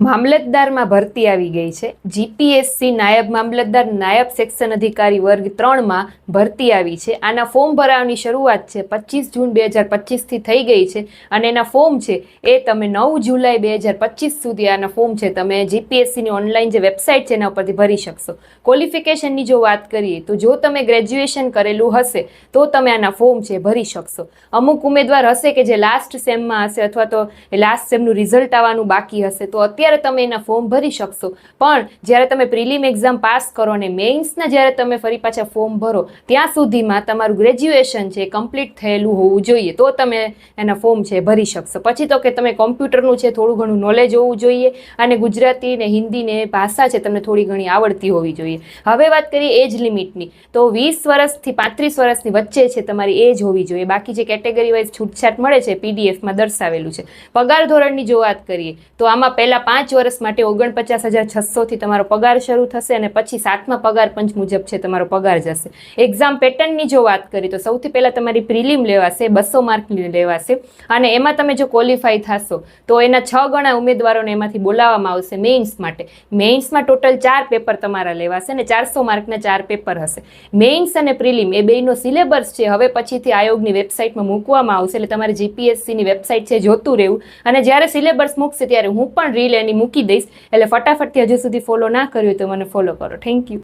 મામલતદારમાં ભરતી આવી ગઈ છે. જીપીએસસી નાયબ મામલતદાર, નાયબ સેક્શન અધિકારી વર્ગ ત્રણમાં ભરતી આવી છે. આના ફોર્મ ભરાવાની શરૂઆત છે પચીસ જૂન બે હજાર પચીસથી થઈ ગઈ છે અને એના ફોર્મ છે એ તમે નવ જુલાઈ બે હજાર પચીસ સુધી આના ફોર્મ છે તમે જીપીએસસીની ઓનલાઈન જે વેબસાઇટ છે એના ઉપરથી ભરી શકશો. ક્વોલિફિકેશનની જો વાત કરીએ તો જો તમે ગ્રેજ્યુએશન કરેલું હશે તો તમે આના ફોર્મ છે ભરી શકશો. અમુક ઉમેદવાર હશે કે જે લાસ્ટ સેમમાં હશે અથવા તો લાસ્ટ સેમનું રિઝલ્ટ આવવાનું બાકી હશે તો અત્યારે તમે એના ફોર્મ ભરી શકશો. પણ જ્યારે તમે પ્રિલિમ એક્ઝામ પાસ કરો અને મેઇન્સના જ્યારે તમે ફરી પાછા ફોર્મ ભરો, ત્યાં સુધીમાં તમારું ગ્રેજ્યુએશન છે કમ્પ્લીટ થયેલું હોવું જોઈએ, તો તમે એના ફોર્મ છે ભરી શકશો. પછી તો કે તમે કોમ્પ્યુટરનું છે થોડું ઘણું નોલેજ હોવું જોઈએ અને ગુજરાતી ને હિન્દી ને ભાષા છે તમને થોડી ઘણી આવડતી હોવી જોઈએ. હવે વાત કરીએ એજ લિમિટની. તો વીસ વર્ષથી પાંત્રીસ વર્ષની વચ્ચે છે તમારી એજ હોવી જોઈએ. બાકી જે કેટેગરી વાઇઝ છૂટછાટ મળે છે પીડીએફમાં દર્શાવેલું છે. પગાર ધોરણની જો વાત કરીએ, તો આમાં પહેલાં પાંચ વર્ષ માટે ઓગણપચાસ હજાર છસોથી તમારો પગાર શરૂ થશે અને પછી સાતમા પગાર પંચ મુજબ છે તમારો પગાર જશે. એક્ઝામ પેટર્નની જો વાત કરીએ તો સૌથી પહેલાં તમારી પ્રિલિમ લેવાશે, બસો માર્કની લેવાશે અને એમાં તમે જો ક્વોલિફાય થશો તો એના છ ગણા ઉમેદવારોને એમાંથી બોલાવવામાં આવશે મેઇન્સ માટે. મેઇન્સમાં ટોટલ ચાર પેપર તમારા લેવાશે અને ચારસો માર્કના ચાર પેપર હશે. મેઇન્સ અને પ્રિલિમ એ બેનો સિલેબસ છે. હવે પછીથી આયોગની વેબસાઇટમાં મૂકવામાં આવશે એટલે તમારે જીપીએસસીની વેબસાઇટ છે જોતું રહેવું. અને જ્યારે સિલેબસ મૂકશે ત્યારે હું પણ રીલ એની મૂકી દઈશ. એટલે ફટાફટથી હજુ સુધી ફોલો ના કર્યું તો મને ફોલો કરો. Thank you